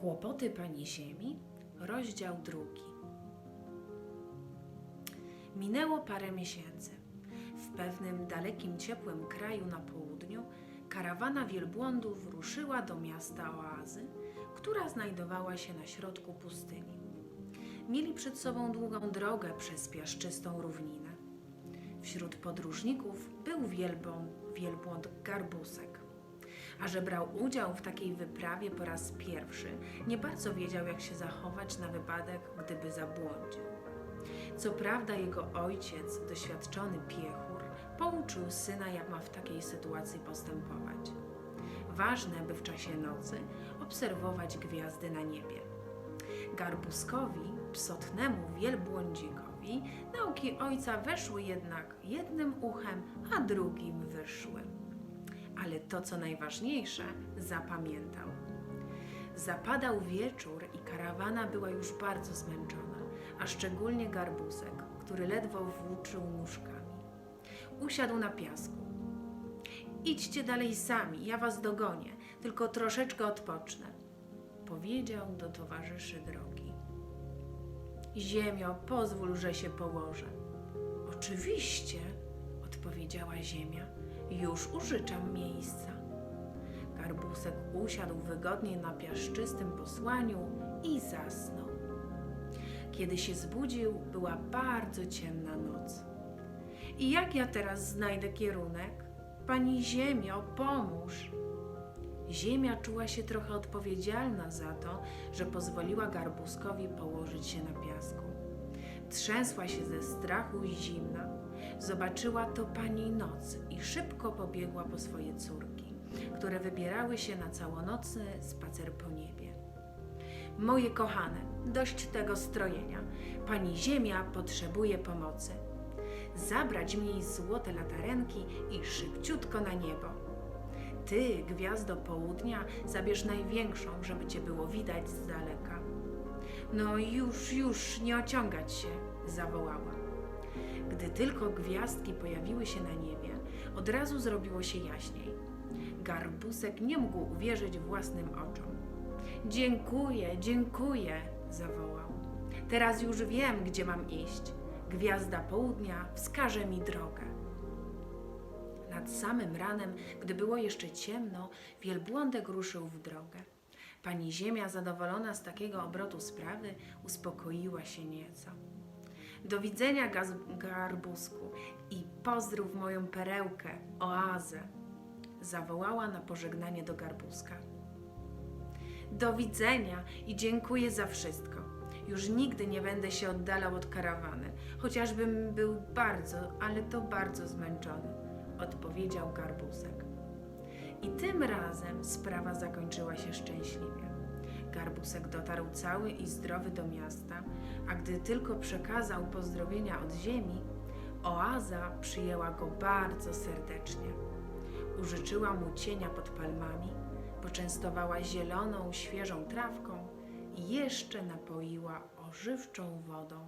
Kłopoty pani Ziemi, rozdział drugi. Minęło parę miesięcy. W pewnym dalekim, ciepłym kraju na południu karawana wielbłądów ruszyła do miasta Oazy, która znajdowała się na środku pustyni. Mieli przed sobą długą drogę przez piaszczystą równinę. Wśród podróżników był wielbłąd, wielbłąd Garbusek. A że brał udział w takiej wyprawie po raz pierwszy, nie bardzo wiedział, jak się zachować na wypadek, gdyby zabłądził. Co prawda, jego ojciec, doświadczony piechur, pouczył syna, jak ma w takiej sytuacji postępować. Ważne, by w czasie nocy obserwować gwiazdy na niebie. Garbuskowi, psotnemu wielbłądzikowi, nauki ojca weszły jednak jednym uchem, a drugim wyszły. Ale to, co najważniejsze, zapamiętał. Zapadał wieczór i karawana była już bardzo zmęczona, a szczególnie garbusek, który ledwo włóczył nóżkami. Usiadł na piasku. Idźcie dalej sami, ja was dogonię, tylko troszeczkę odpocznę, powiedział do towarzyszy drogi. Ziemio, pozwól, że się położę. Oczywiście, odpowiedziała ziemia, już użyczam miejsca. Garbusek usiadł wygodnie na piaszczystym posłaniu i zasnął. Kiedy się zbudził, była bardzo ciemna noc. I jak ja teraz znajdę kierunek? Pani Ziemio, pomóż! Ziemia czuła się trochę odpowiedzialna za to, że pozwoliła Garbuskowi położyć się na piasku. Trzęsła się ze strachu i zimna. Zobaczyła to pani noc i szybko pobiegła po swoje córki, które wybierały się na całonocny spacer po niebie. Moje kochane, dość tego strojenia. Pani Ziemia potrzebuje pomocy. Zabrać mi złote latarenki i szybciutko na niebo. Ty, gwiazdo południa, zabierz największą, żeby cię było widać z daleka. No już, już, nie ociągać się, zawołała. Gdy tylko gwiazdki pojawiły się na niebie, od razu zrobiło się jaśniej. Garbusek nie mógł uwierzyć własnym oczom. Dziękuję, dziękuję, zawołał. Teraz już wiem, gdzie mam iść. Gwiazda południa wskaże mi drogę. Nad samym ranem, gdy było jeszcze ciemno, wielbłądek ruszył w drogę. Pani Ziemia, zadowolona z takiego obrotu sprawy, uspokoiła się nieco. Do widzenia, garbusku, i pozdrów moją perełkę, oazę, zawołała na pożegnanie do garbuska. Do widzenia i dziękuję za wszystko. Już nigdy nie będę się oddalał od karawany, chociażbym był bardzo, ale to bardzo zmęczony, odpowiedział garbusek. I tym razem sprawa zakończyła się szczęśliwie. Garbusek dotarł cały i zdrowy do miasta, a gdy tylko przekazał pozdrowienia od ziemi, oaza przyjęła go bardzo serdecznie. Użyczyła mu cienia pod palmami, poczęstowała zieloną, świeżą trawką i jeszcze napoiła ożywczą wodą.